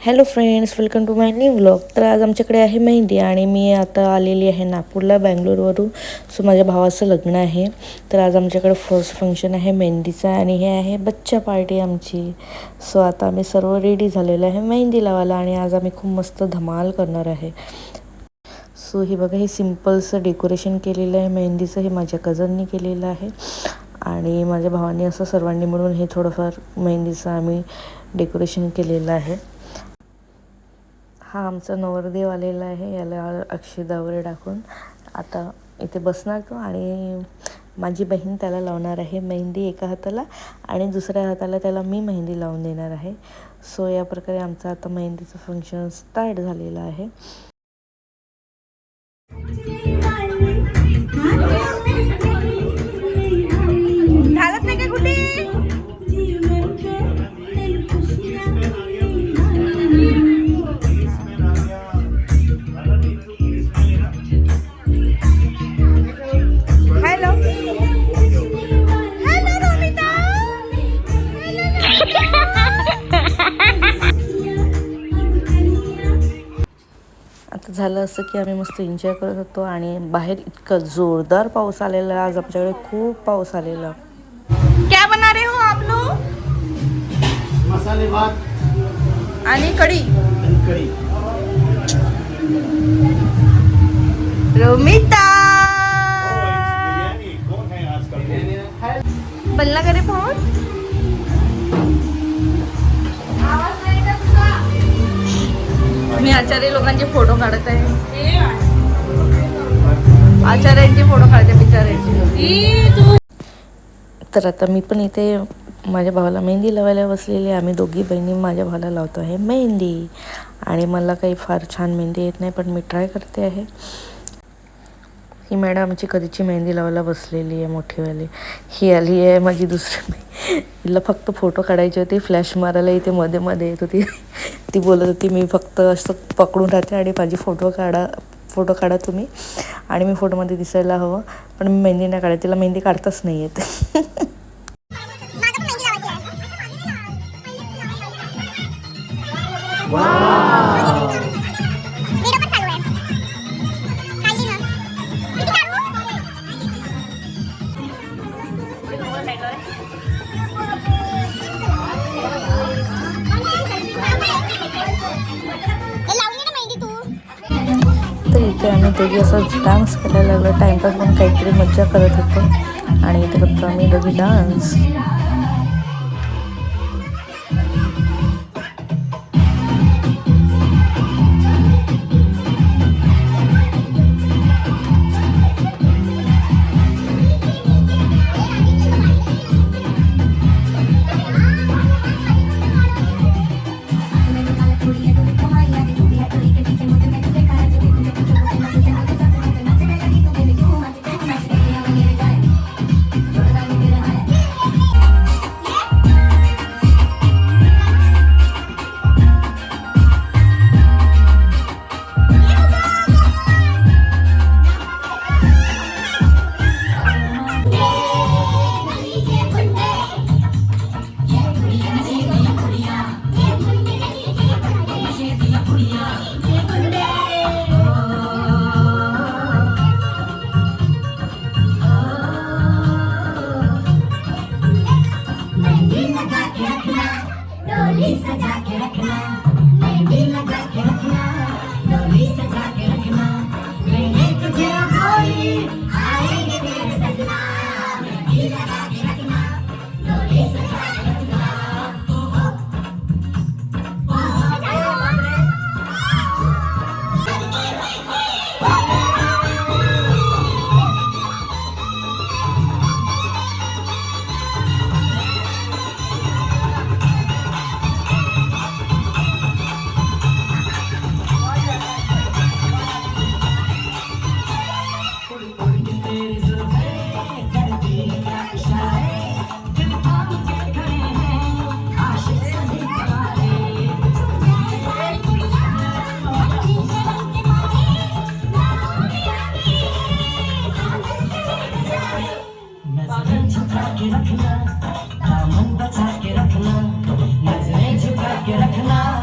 Hello friends welcome to my new blog तर आज आमच्याकडे आहे मेहंदी आणि मी आता आलेली आहे नागपूरला बँगलोरवरून. सो माझ्या भावाचं लग्न आहे. तर आज आमच्याकडे फर्स्ट फंक्शन आहे मेहंदीचं आणि हे आहे बच्चा पार्टी आमची. सो आता आम्ही सर्व रेडी झालेलो आहे मेहंदी लावायला आणि आज आम्ही खूप मस्त धमाल करणार आहे. सो हे बघा हे सिम्पलचं डेकोरेशन केलेलं आहे. मेहंदीचं हे माझ्या कजननी केलेलं आहे. आणि माझ्या भावाने असं सर्वांनी मिळून हे थोडंफार मेहंदीचं आम्ही डेकोरेशन केलेलं आहे. हा आमचा नवरदेव आलेला आहे याला अक्षदा वगैरे टाकून. आता इथे बसणार तो आणि माझी बहीण त्याला लावणार आहे मेहंदी एका हाताला आणि दुसऱ्या हाताला त्याला मी मेहंदी लावून देणार आहे. सो या प्रकारे आमचं आता मेहंदीचं फंक्शन स्टार्ट झालेलं आहे. झालं असं की आम्ही मस्त एन्जॉय करत होतो आणि बाहेर इतकं जोरदार पाऊस आलेला आज आमच्याकडे खूप पाऊस आलेला. क्या बना रहे हो आप लोग? मसाले भात आणि कढी. आणि कढी. रोमिता. आचार्य लोकांचे फोटो काढत आहे. आचार्यांचे फोटो काढते बिचाऱ्यांचे तर आता मी पण इथे माझ्या भावाला मेहंदी लावायला बसलेली आहे. आम्ही दोघी बहिणी माझ्या भावाला लावतो आहे मेहंदी. आणि मला काही फार छान मेहंदी येत नाही पण मी ट्राय करते आहे. ही मॅडम आमची कधीची मेहंदी लावायला बसलेली आहे मोठीवाली ही आली आहे माझी दुसरी. हिला फक्त फोटो काढायचे होते फ्लॅश मारायला इथे मध्ये मध्ये येत होती. ती बोलत होती मी फक्त असं पकडून राहते आणि माझी फोटो काढा फोटो काढा तुम्ही. आणि मी फोटोमध्ये दिसायला हवं पण मी मेहंदी नाही काढत तिला मेहंदी काढताच नाही येत. तर होते आणि दोघी असंच डान्स करायला लागलो. टाइमपास पण काहीतरी मज्जा करत होतो. आणि इथे करतो आम्ही दोघी dance Yeah. get a canal.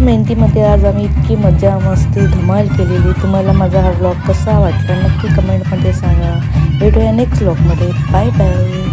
तर मेहंदीमध्ये आज आम्ही इतकी मजा मस्ती धमाल केलेली. तुम्हाला माझा हा व्लॉग कसा वाटला नक्की कमेंटमध्ये सांगा. भेटूया नेक्स्ट व्लॉगमध्ये बाय बाय